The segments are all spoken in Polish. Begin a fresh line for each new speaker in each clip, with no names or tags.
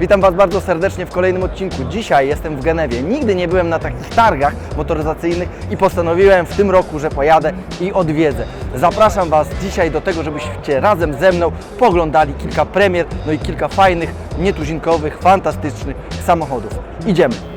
Witam Was bardzo serdecznie w kolejnym odcinku. Dzisiaj jestem w Genewie. Nigdy nie byłem na takich targach motoryzacyjnych i postanowiłem w tym roku, że pojadę i odwiedzę. Zapraszam Was dzisiaj do tego, żebyście razem ze mną poglądali kilka premier, no i kilka fajnych, nietuzinkowych, fantastycznych samochodów. Idziemy!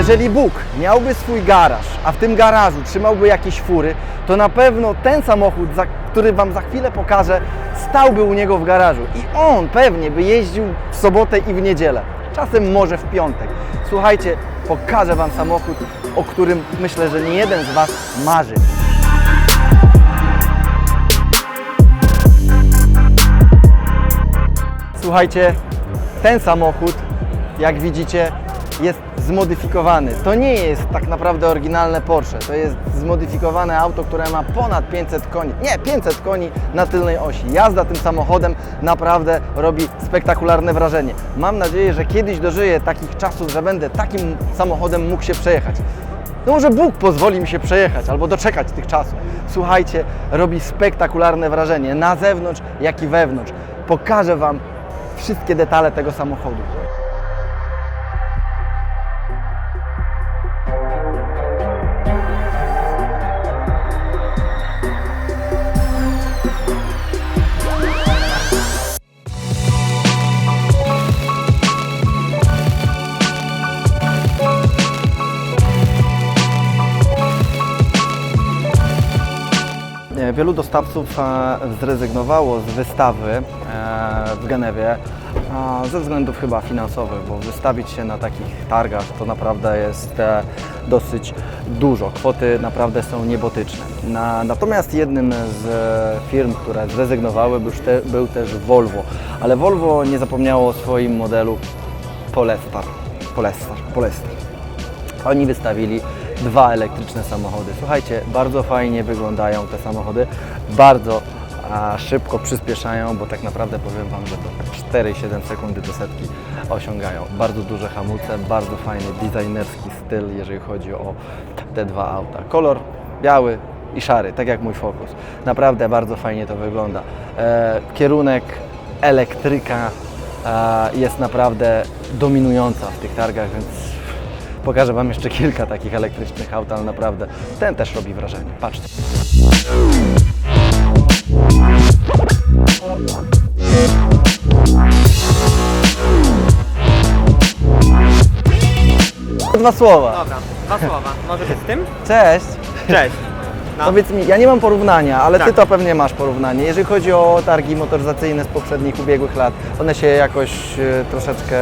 Jeżeli Bóg miałby swój garaż, a w tym garażu trzymałby jakieś fury, to na pewno ten samochód, który Wam za chwilę pokażę, stałby u niego w garażu i on pewnie by jeździł w sobotę i w niedzielę, czasem może w piątek. Słuchajcie, pokażę Wam samochód, o którym myślę, że nie jeden z Was marzy. Słuchajcie, ten samochód, jak widzicie, jest zmodyfikowany. To nie jest tak naprawdę oryginalne Porsche. To jest zmodyfikowane auto, które ma ponad 500 koni. Nie, 500 koni na tylnej osi. Jazda tym samochodem naprawdę robi spektakularne wrażenie. Mam nadzieję, że kiedyś dożyję takich czasów, że będę takim samochodem mógł się przejechać. No może Bóg pozwoli mi się przejechać albo doczekać tych czasów. Słuchajcie, robi spektakularne wrażenie na zewnątrz, jak i wewnątrz. Pokażę Wam wszystkie detale tego samochodu. Wielu dostawców e, zrezygnowało z wystawy e, w Genewie ze względów chyba finansowych, bo wystawić się na takich targach to naprawdę jest e, dosyć dużo. Kwoty naprawdę są niebotyczne. Na, natomiast jednym z e, firm, które zrezygnowały był też Volvo, ale Volvo nie zapomniało o swoim modelu Polestar. Polestar, Polestar. Oni wystawili dwa elektryczne samochody. Słuchajcie, bardzo fajnie wyglądają te samochody, bardzo a, szybko przyspieszają, bo tak naprawdę powiem Wam, że to tak 4,7 sekundy do setki osiągają. Bardzo duże hamulce, bardzo fajny designerski styl, jeżeli chodzi o te dwa auta. Kolor biały i szary, tak jak mój Focus. Naprawdę bardzo fajnie to wygląda. E, kierunek elektryka e, jest naprawdę dominująca w tych targach, więc Pokażę Wam jeszcze kilka takich elektrycznych aut, ale naprawdę ten też robi wrażenie. Patrzcie. Dwa słowa.
Dobra, dwa słowa. Może być z tym?
Cześć.
Cześć. No.
Powiedz mi, ja nie mam porównania, ale Ty
Tak.
to pewnie masz porównanie. Jeżeli chodzi o targi motoryzacyjne z poprzednich ubiegłych lat, one się jakoś e, troszeczkę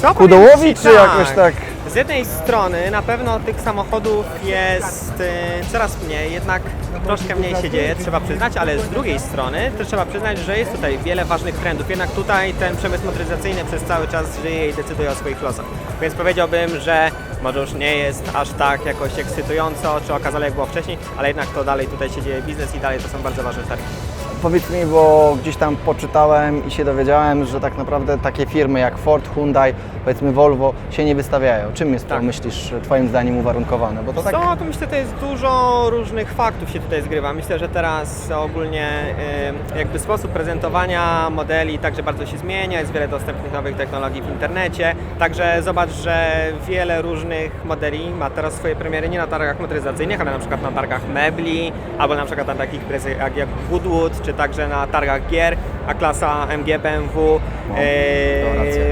Co
ku
powiem
dołowi,
ci
czy jakoś tak?
Z jednej strony na pewno tych samochodów jest y, coraz mniej, jednak troszkę mniej się dzieje, trzeba przyznać, ale z drugiej strony też trzeba przyznać, że jest tutaj wiele ważnych trendów. Jednak tutaj ten przemysł motoryzacyjny przez cały czas żyje i decyduje o swoich losach. Więc powiedziałbym, że może już nie jest aż tak jakoś ekscytująco czy okazale jak było wcześniej, ale jednak to dalej tutaj się dzieje biznes i dalej to są bardzo ważne targi.
Powiedz mi, bo gdzieś tam poczytałem i się dowiedziałem, że tak naprawdę takie firmy jak Ford, Hyundai, powiedzmy Volvo się nie wystawiają. Czym jest to,
Tak.
myślisz, Twoim zdaniem uwarunkowane? Bo to tak...
Co, to myślę, to jest dużo różnych faktów się tutaj zgrywa. Myślę, że teraz ogólnie y, jakby sposób prezentowania modeli także bardzo się zmienia, jest wiele dostępnych nowych technologii w internecie, także zobacz, że wiele różnych modeli ma teraz swoje premiery nie na targach motoryzacyjnych, ale na przykład na targach mebli, albo na przykład na takich imprezach jak, jak Goodwood, czy także na targach gier, a klasa MG, BMW,
No, racja.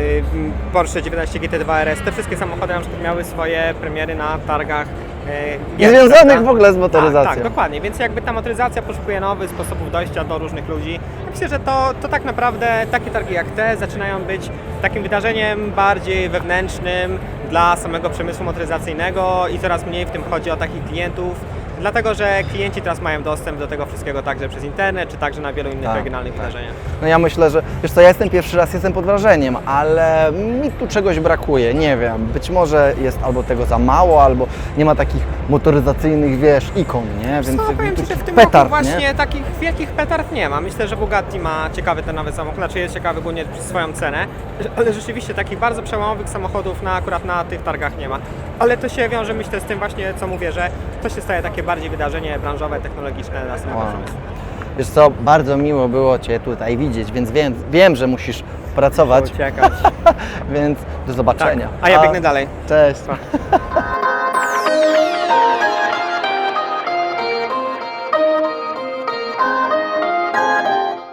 Porsche 19 GT2 RS, te wszystkie samochody na przykład miały swoje premiery na targach e,
Niezwiązanych
prawda?
w ogóle z motoryzacją.
Tak, tak, dokładnie, więc jakby ta motoryzacja poszukuje nowych sposobów dojścia do różnych ludzi. Myślę, że to, to tak naprawdę takie targi jak te zaczynają być takim wydarzeniem bardziej wewnętrznym dla samego przemysłu motoryzacyjnego i coraz mniej w tym chodzi o takich klientów, dlatego że klienci teraz mają dostęp do tego wszystkiego także przez internet, czy także na wielu innych
Tak,
regionalnych
tak.
wydarzeniach.
No ja myślę, że wiesz co, ja jestem pierwszy raz, jestem pod wrażeniem, ale mi tu czegoś brakuje, nie wiem. Być może jest albo tego za mało, albo nie ma takich motoryzacyjnych, wiesz, ikon, nie? Więc
Co,
jakby
powiem
tu
Ci, że w tym roku właśnie
nie?
takich wielkich petard nie ma. Myślę, że Bugatti ma ciekawy ten nowy samochód, znaczy jest ciekawy głównie przez swoją cenę. ale rzeczywiście takich bardzo przełomowych samochodów na, akurat na tych targach nie ma. Ale to się wiąże myślę z tym właśnie, co mówię, że to się staje takie bardziej wydarzenie branżowe, technologiczne dla samego
Wow.
przemysłu.
Wiesz co, bardzo miło było Cię tutaj widzieć, więc wiem, wiem że musisz pracować,
Uciekać.
więc do
Tak.
zobaczenia.
A ja biegnę dalej.
Cześć.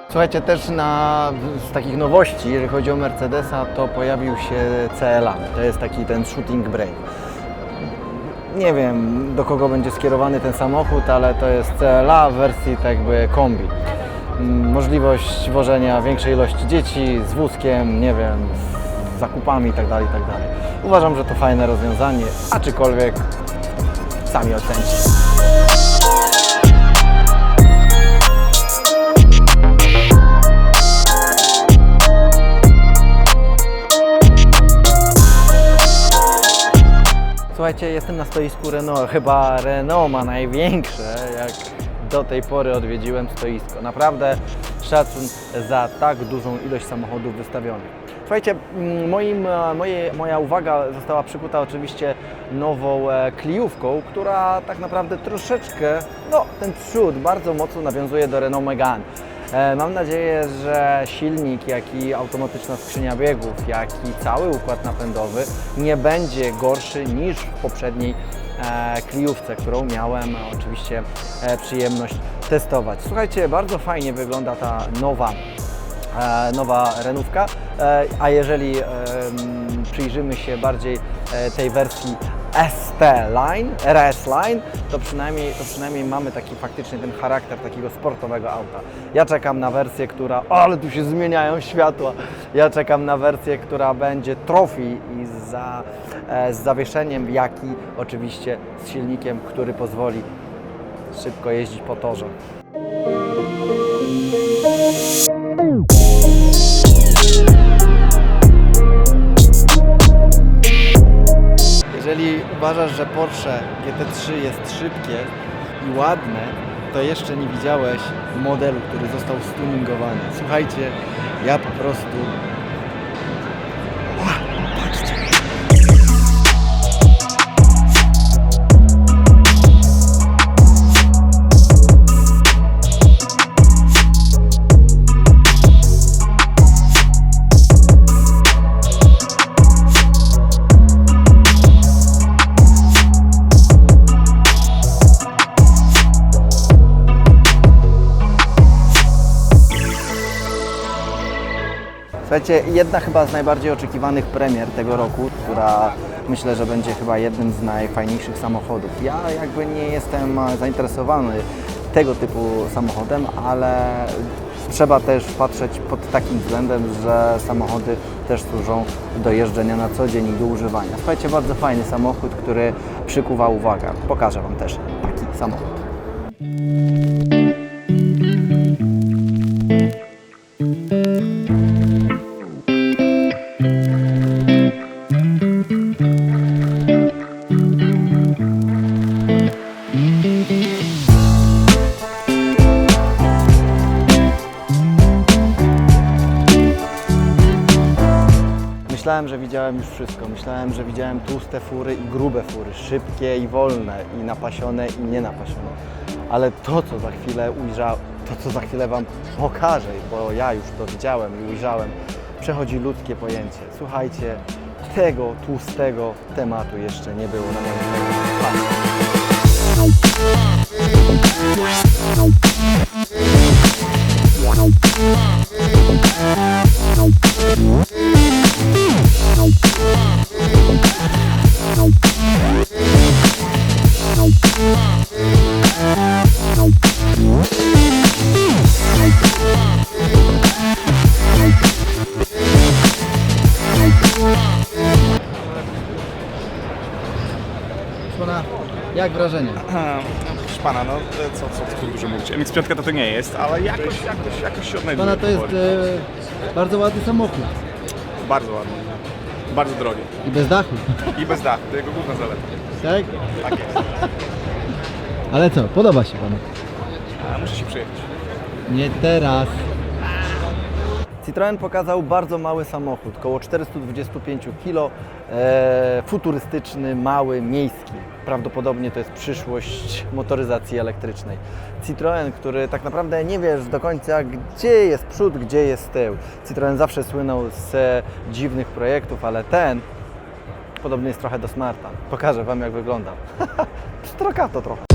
Słuchajcie, też na, z takich nowości, jeżeli chodzi o Mercedesa, to pojawił się CLA. To jest taki ten shooting brake. Nie wiem, do kogo będzie skierowany ten samochód, ale to jest CLA w wersji tak jakby kombi. Mm, Możliwość wożenia większej ilości dzieci z wózkiem, nie wiem, z zakupami itd. itd. Uważam, że to fajne rozwiązanie, aczkolwiek sami ocencie. Słuchajcie, jestem na stoisku Renault. Chyba Renault ma największe, jak do tej pory odwiedziłem stoisko. Naprawdę szacun za tak dużą ilość samochodów wystawionych. Słuchajcie, mm, moim, e, moje, moja uwaga została przykuta oczywiście nową e, kliówką, która tak naprawdę troszeczkę, no ten przód bardzo mocno nawiązuje do Renault Megane. E, Mam nadzieję, że silnik, jak i automatyczna skrzynia biegów, jak i cały układ napędowy nie będzie gorszy niż w poprzedniej e, kliówce, którą miałem e, oczywiście e, przyjemność testować. Słuchajcie, bardzo fajnie wygląda ta nowa e, nowa renówka, e, a jeżeli przyjrzymy się bardziej e, tej wersji ST Line, RS Line, to przynajmniej, to przynajmniej mamy taki faktycznie ten charakter takiego sportowego auta. Ja czekam na wersję, która, o, ale tu się zmieniają światła, ja czekam na wersję, która będzie trophy i za, e, z zawieszeniem, jak i oczywiście z silnikiem, który pozwoli szybko jeździć po torze. Uważasz, że Porsche GT3 jest szybkie i ładne, to jeszcze nie widziałeś modelu, który został stuningowany. Słuchajcie, ja po prostu... Słuchajcie, jedna chyba z najbardziej oczekiwanych premier tego roku, która myślę, że będzie chyba jednym z najfajniejszych samochodów. Ja jakby nie jestem zainteresowany tego typu samochodem, ale trzeba też patrzeć pod takim względem, że samochody też służą do jeżdżenia na co dzień i do używania. Słuchajcie, bardzo fajny samochód, który przykuwa uwagę. Pokażę Wam też taki samochód. Szybkie i wolne, i napasione i nienapasione. Ale to, co za chwilę ujrzałem, to, co za chwilę Wam pokażę, bo ja już to widziałem i ujrzałem, przechodzi ludzkie pojęcie. Słuchajcie, tego tłustego tematu jeszcze nie było na moim
MX-5 to to nie jest, ale jakoś, jakoś, jakoś się odnajduje.
Pana to jest
powoli.
e, bardzo ładny samochód
Bardzo ładny. Bardzo drogi.
i bez dachu,
I bez dachu, to jego główna zaleta.
tak?
Tak jest.
Ale co, podoba się panu?
A muszę się przyjechać.
Nie teraz.
Citroen pokazał bardzo mały samochód, około 425 kg, e, futurystyczny, mały, miejski. Prawdopodobnie to jest przyszłość motoryzacji elektrycznej. Citroen, który tak naprawdę nie wiesz do końca, gdzie jest przód, gdzie jest tył. Citroen zawsze słynął z e, dziwnych projektów, ale ten podobny jest trochę do Smarta. Pokażę Wam, jak wygląda. Strokato trochę.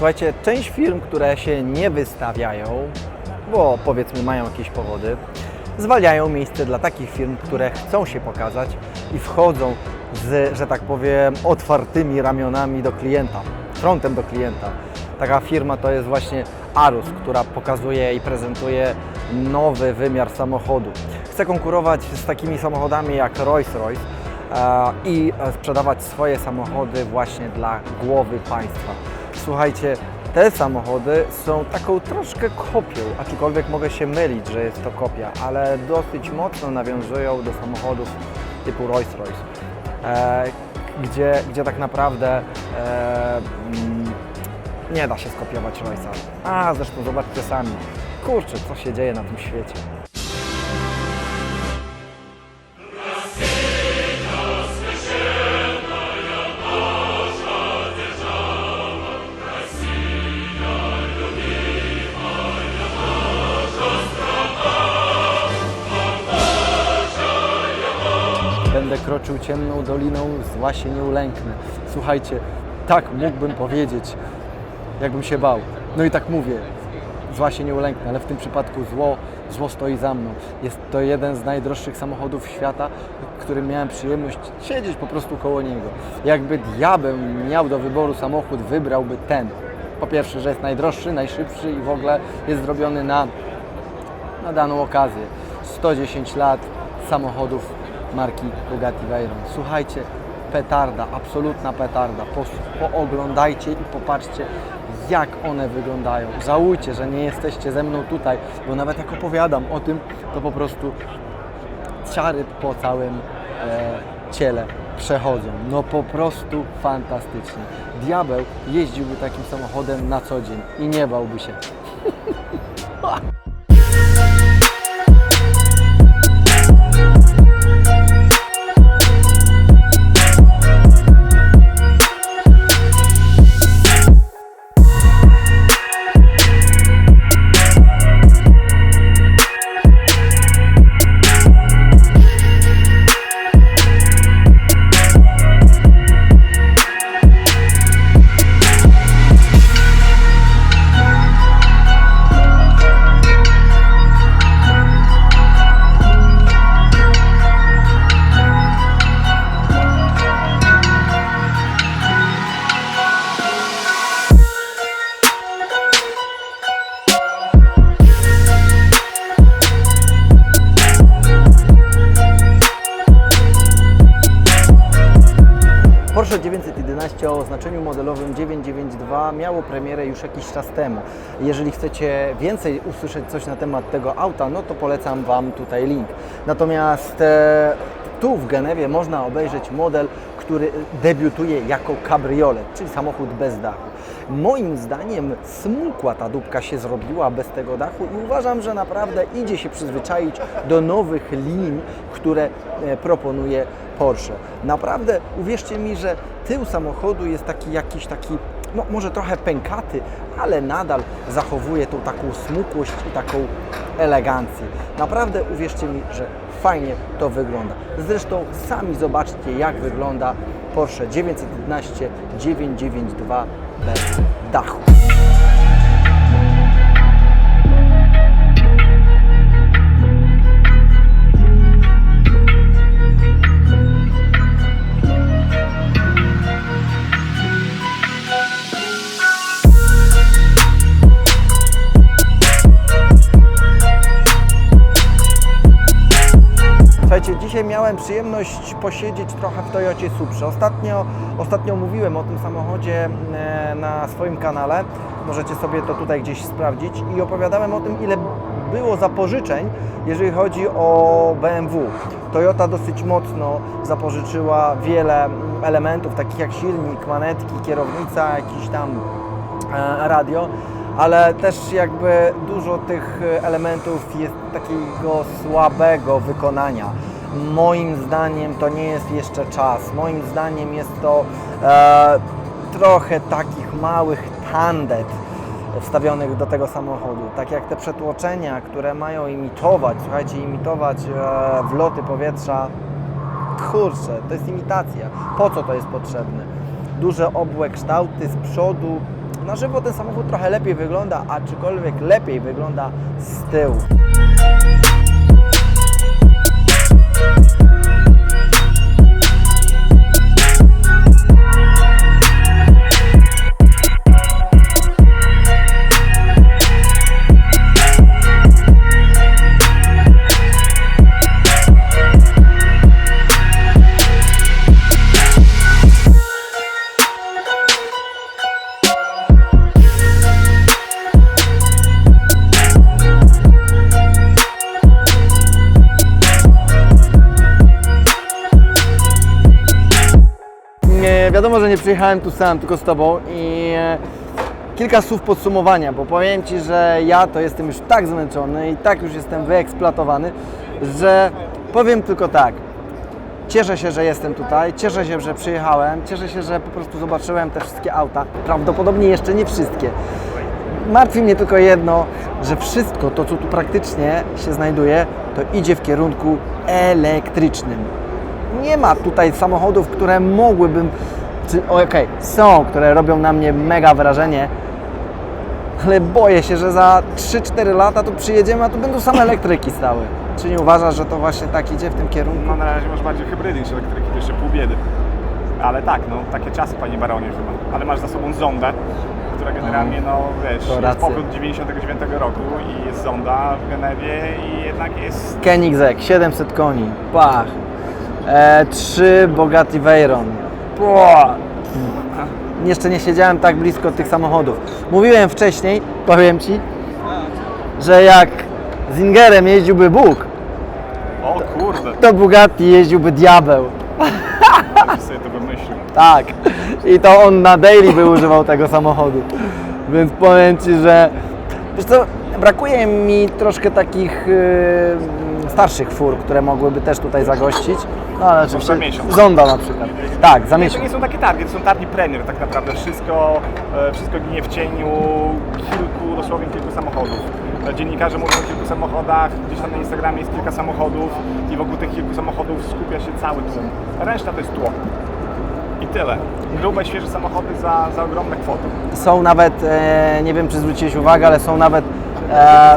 Słuchajcie, część firm, które się nie wystawiają, bo powiedzmy mają jakieś powody, zwalniają miejsce dla takich firm, które chcą się pokazać i wchodzą z, że tak powiem, otwartymi ramionami do klienta, frontem do klienta. Taka firma to jest właśnie Arus, która pokazuje i prezentuje nowy wymiar samochodu. Chce konkurować z takimi samochodami jak Rolls-Royce e, i sprzedawać swoje samochody właśnie dla głowy państwa. Słuchajcie, te samochody są taką troszkę kopią, aczkolwiek mogę się mylić, że jest to kopia, ale dosyć mocno nawiązują do samochodów typu Rolls-Royce, e, gdzie, gdzie tak naprawdę e, mm, nie da się skopiować Royce'a. A zresztą zobaczcie sami, kurczę, co się dzieje na tym świecie. Będę kroczył ciemną doliną, zła się nie ulęknę. Słuchajcie, tak mógłbym powiedzieć, jakbym się bał. No i tak mówię, zła się nie ulęknę, ale w tym przypadku zło, zło stoi za mną. Jest to jeden z najdroższych samochodów świata, którym miałem przyjemność siedzieć po prostu koło niego. Jakby diabeł miał do wyboru samochód, wybrałby ten. Po pierwsze, że jest najdroższy, najszybszy i w ogóle jest zrobiony na na daną okazję. 110 lat samochodów marki Bugatti Veyron. Słuchajcie, petarda, absolutna petarda. Po, pooglądajcie i popatrzcie, jak one wyglądają. Żałujcie, że nie jesteście ze mną tutaj, bo nawet jak opowiadam o tym, to po prostu ciary po całym e, ciele przechodzą. No po prostu fantastycznie. Diabeł jeździłby takim samochodem na co dzień i nie bałby się. czas temu. Jeżeli chcecie więcej usłyszeć coś na temat tego auta, no to polecam Wam tutaj link. Natomiast e, tu w Genewie można obejrzeć model, który debiutuje jako kabriolet, czyli samochód bez dachu. Moim zdaniem smukła ta dupka się zrobiła bez tego dachu i uważam, że naprawdę idzie się przyzwyczaić do nowych lin, które e, proponuje Porsche. Naprawdę uwierzcie mi, że tył samochodu jest taki jakiś taki, no może trochę pękaty, ale nadal zachowuje tą taką smukłość i taką elegancję. Naprawdę uwierzcie mi, że fajnie to wygląda. Zresztą sami zobaczcie jak wygląda Porsche 911 992 bez dachu. Miałem przyjemność posiedzieć trochę w Toyocie Suprze. Ostatnio, ostatnio mówiłem o tym samochodzie e, na swoim kanale. Możecie sobie to tutaj gdzieś sprawdzić. I opowiadałem o tym, ile było zapożyczeń, jeżeli chodzi o BMW. Toyota dosyć mocno zapożyczyła wiele elementów, takich jak silnik, manetki, kierownica, jakiś tam e, radio, ale też jakby dużo tych elementów jest takiego słabego wykonania. Moim zdaniem to nie jest jeszcze czas. Moim zdaniem jest to e, trochę takich małych tandet wstawionych do tego samochodu. Tak jak te przetłoczenia, które mają imitować, słuchajcie, imitować e, wloty powietrza. Kurczę, to jest imitacja. Po co to jest potrzebne? Duże obłe kształty z przodu. Na żywo ten samochód trochę lepiej wygląda, aczkolwiek lepiej wygląda z tyłu. Przyjechałem tu sam, tylko z Tobą i e, kilka słów podsumowania, bo powiem Ci, że ja to jestem już tak zmęczony i tak już jestem wyeksploatowany, że powiem tylko tak. Cieszę się, że jestem tutaj, cieszę się, że przyjechałem, cieszę się, że po prostu zobaczyłem te wszystkie auta. Prawdopodobnie jeszcze nie wszystkie. Martwi mnie tylko jedno, że wszystko to, co tu praktycznie się znajduje, to idzie w kierunku elektrycznym nie ma tutaj samochodów, które mogłybym, okej, są, które robią na mnie mega wrażenie, ale boję się, że za 3-4 lata tu przyjedziemy, a tu będą same elektryki stały. Czy nie uważasz, że to właśnie tak idzie w tym kierunku?
No na razie masz bardziej hybrydy niż elektryki, to jeszcze pół biedy. Ale tak, no takie czasy panie Baronie chyba. Ale masz za sobą zondę, która generalnie, no wiesz,
to
jest powrót 99 roku i jest zonda w Genewie i jednak jest
Koenigsegg, 700 koni, pach. E, 3 Bugatti Veyron. Pła. Jeszcze nie siedziałem tak blisko tych samochodów. Mówiłem wcześniej, powiem Ci, że jak Zingerem jeździłby Bóg,
O kurde,
to Bugatti jeździłby diabeł.
sobie to wymyślił.
Tak. I to on na daily by używał tego samochodu. Więc powiem Ci, że wiesz co, brakuje mi troszkę takich yy, starszych fur, które mogłyby też tutaj zagościć. No ale oczywiście
miesiąc.
Zonda na przykład. Tak, za
Nie, to
miesiąc.
nie są takie targi, to są targi premier tak naprawdę. Wszystko, e, wszystko ginie w cieniu kilku, dosłownie kilku samochodów. E, Dziennikarze mówią o kilku samochodach, gdzieś tam na Instagramie jest kilka samochodów i wokół tych kilku samochodów skupia się cały tłum. Reszta to jest tło. I tyle. Grube, świeże samochody za, za ogromne kwoty.
Są nawet, e, nie wiem czy zwróciłeś uwagę, ale są nawet e,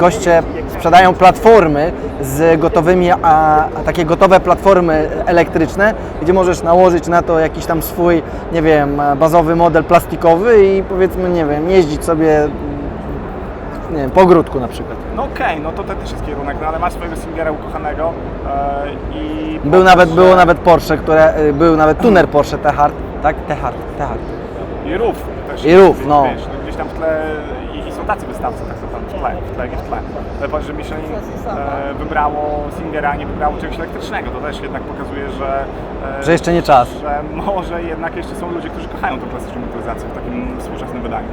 goście sprzedają platformy z gotowymi, a, takie gotowe platformy elektryczne, gdzie możesz nałożyć na to jakiś tam swój, nie wiem, bazowy model plastikowy i powiedzmy, nie wiem, jeździć sobie nie wiem, po ogródku na przykład.
No okej, no to to też jest kierunek, no ale masz swojego Singera ukochanego e, i...
Był nawet, było nawet Porsche, które, y, był nawet tuner Porsche Tehard, tak? Tehard, Tehard.
I rów też.
I rów, no.
Wiesz, gdzieś tam w tle i, i są tacy wystawcy, tak tle, w tle, nie w tle. Ale powiedz, że Michelin e, wybrało Singera, nie wybrało czegoś elektrycznego. To też jednak pokazuje, że... E,
Że jeszcze nie czas.
Że może jednak jeszcze są ludzie, którzy kochają tę klasyczną motoryzację w takim współczesnym wydaniu.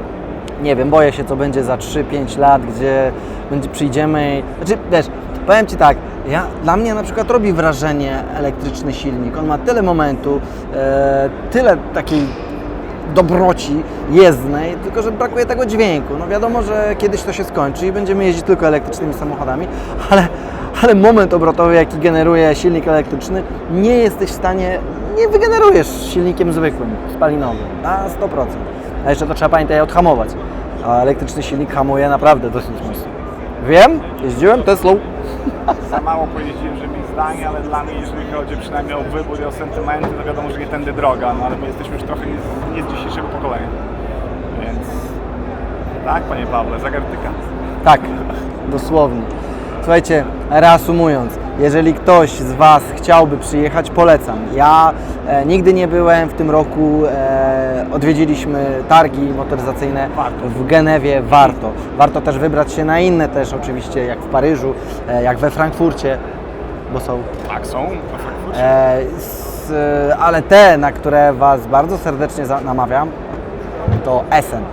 nie wiem, boję się co będzie za 3-5 lat, gdzie będzie, przyjdziemy i... Znaczy, wiesz, powiem Ci tak, ja, dla mnie na przykład robi wrażenie elektryczny silnik. On ma tyle momentu, e, tyle takiej dobroci jezdnej, tylko że brakuje tego dźwięku. No wiadomo, że kiedyś to się skończy i będziemy jeździć tylko elektrycznymi samochodami, ale, ale moment obrotowy, jaki generuje silnik elektryczny, nie jesteś w stanie, nie wygenerujesz silnikiem zwykłym, spalinowym, na 100%. A jeszcze to trzeba pamiętać odhamować. A elektryczny silnik hamuje naprawdę dosyć mocno. Wiem, jeździłem Teslą.
Za mało pojeździłem, żeby zdanie, ale dla mnie, jeżeli chodzi przynajmniej o wybór i o sentymenty, to wiadomo, że nie tędy droga, no ale my jesteśmy już trochę nie z, nie z dzisiejszego pokolenia. Więc... Tak, panie Pawle, zagartyka.
Tak, dosłownie. Słuchajcie, reasumując, jeżeli ktoś z Was chciałby przyjechać, polecam. Ja e, nigdy nie byłem w tym roku, e, odwiedziliśmy targi motoryzacyjne
Warto.
w Genewie, warto. Warto też wybrać się na inne też oczywiście, jak w Paryżu, e, jak we Frankfurcie, bo są
Tak, są.
E, y, ale te, na które Was bardzo serdecznie za- namawiam, to Essen.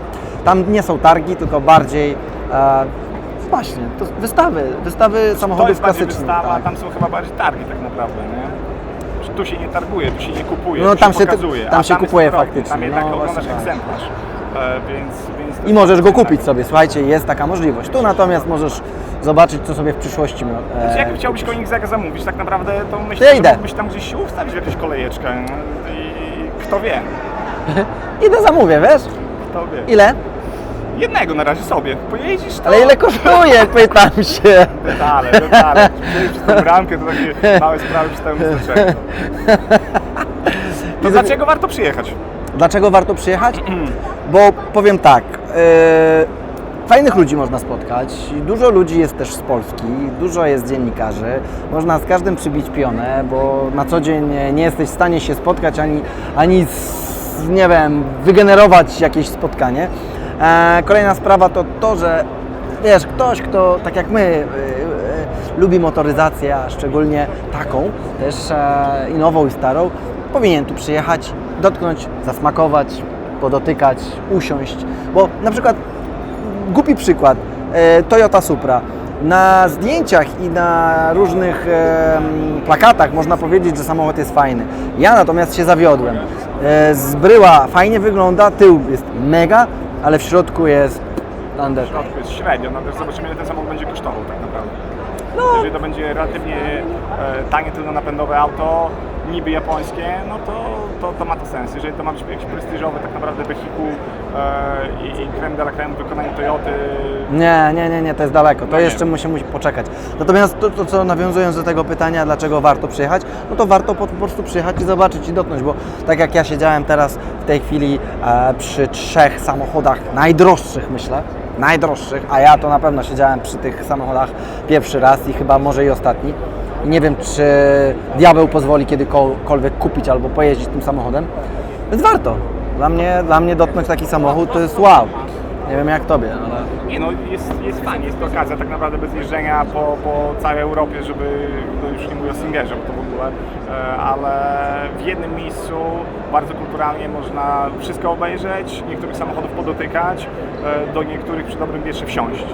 Tam nie są targi, tylko bardziej e, właśnie, to wystawy, wystawy samochodów klasycznych.
wystawa,
tak.
tam są chyba bardziej targi tak naprawdę, nie? Tu się nie targuje, tu się nie kupuje,
No, tam
się pokazuje.
tam
a
się kupuje faktycznie,
Tam jednak
no,
oglądasz
właśnie tak.
egzemplarz, e, więc,
I możesz go kupić sobie, słuchajcie, jest taka możliwość. Tu natomiast możesz zobaczyć, co sobie w przyszłości e,
Znaczy, jak chciałbyś
kupisz.
Zamówić, tak naprawdę to myślę,
ja
że
idę.
mógłbyś tam gdzieś się ustawić w jakąś kolejeczkę no, i kto wie,
Idę zamówię, wiesz?
kto wie.
Ile?
Jednego na razie sobie, pojeździsz to...
Ale ile kosztuje, pytam się.
Detale, detale. Przejść przez tą bramkę to takie małe sprawy przestają wystarczać. To dlaczego warto przyjechać?
Dlaczego warto przyjechać? Bo powiem tak, fajnych ludzi można spotkać, dużo ludzi jest też z Polski, dużo jest dziennikarzy, można z każdym przybić pionę, bo na co dzień nie jesteś w stanie się spotkać ani, ani nie wiem, wygenerować jakieś spotkanie. E, kolejna sprawa to to, że wiesz, ktoś, kto tak jak my yy, lubi motoryzację, a szczególnie taką, też e, i nową i starą, powinien tu przyjechać, dotknąć, zasmakować, podotykać, usiąść. Bo na przykład, głupi przykład, e, Toyota Supra. Na zdjęciach i na różnych plakatach można powiedzieć, że samochód jest fajny. Ja natomiast się zawiodłem. E, z bryła fajnie wygląda, tył jest mega, ale w środku jest under.
W środku jest średnio, no też zobaczymy ile ten samochód będzie kosztował tak naprawdę.
No.
Jeżeli to będzie relatywnie e, tanie tylnonapędowe auto, niby japońskie, no to, to, to ma to sens. Jeżeli to ma być jakiś prestiżowy tak naprawdę wehikuł e, i, creme de la creme w wykonaniu Toyoty,
Nie, nie, nie, nie, to jest daleko. To
No
jeszcze musi, musi poczekać. Natomiast to, to, co nawiązując do tego pytania, dlaczego warto przyjechać, no to warto po, po prostu przyjechać i zobaczyć i dotknąć, bo tak jak ja siedziałem teraz w tej chwili e, przy trzech samochodach najdroższych, myślę, najdroższych, a ja to na pewno siedziałem przy tych samochodach pierwszy raz i chyba może i ostatni. Nie wiem, czy diabeł pozwoli kiedykolwiek kupić albo pojeździć tym samochodem, więc warto. Dla mnie, dla mnie dotknąć taki samochód to jest wow. Nie wiem jak tobie, ale...
No, jest, jest fajnie, jest to okazja tak naprawdę bez jeżdżenia po, po całej Europie, żeby, no już nie mówię o Singerze, bo to w ogóle, e, ale w jednym miejscu bardzo kulturalnie można wszystko obejrzeć, niektórych samochodów podotykać, e, do niektórych przy dobrym wietrze wsiąść.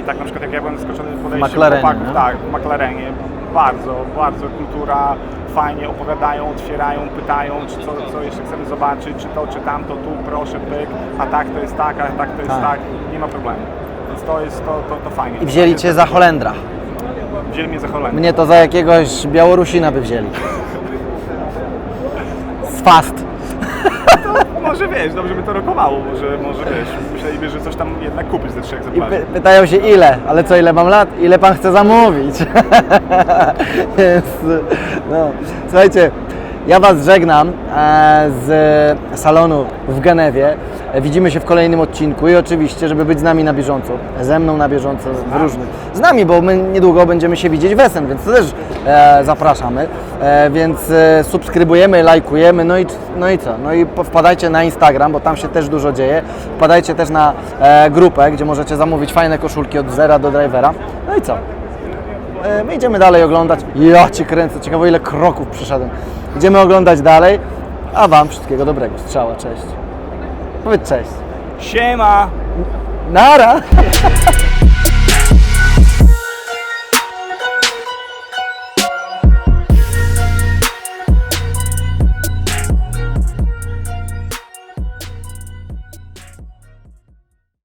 I tak na przykład jak ja byłem zaskoczony podejściem
McLarenie,
chłopaków,
nie?
tak, w McLarenie, bardzo, bardzo kultura, fajnie opowiadają, otwierają, pytają, czy co, co jeszcze chcemy zobaczyć, czy to, czy tamto, tu proszę, pyk, a tak to jest tak, a tak to jest
Tak.
tak, nie ma problemu. Więc to jest, to, to, to fajnie.
I wzięli Cię za Holendra.
Wzięli mnie za Holendę.
Mnie to za jakiegoś Białorusina by wzięli. Z fast.
Może wiesz, dobrze by to rokowało, może, może wiesz, myśleliby, że coś tam jednak kupisz ze trzech
I py pytają się ile, ale co ile mam lat? Ile pan chce zamówić? Więc, no. Słuchajcie, ja Was żegnam e, z salonu w Genewie. E, Widzimy się w kolejnym odcinku i oczywiście, żeby być z nami na bieżąco, ze mną na bieżąco, w różnych. Z nami, bo my niedługo będziemy się widzieć w więc to też e, zapraszamy. Więc subskrybujemy, lajkujemy, no i, no i co? No i wpadajcie na Instagram, bo tam się też dużo dzieje. Wpadajcie też na grupę, gdzie możecie zamówić fajne koszulki od zera do drivera. No i co? My idziemy dalej oglądać. Ja cię kręcę, ciekawe ile kroków przyszedłem. Idziemy oglądać dalej, a Wam wszystkiego dobrego. Strzała, cześć. Powiedz cześć.
Siema!
Nara!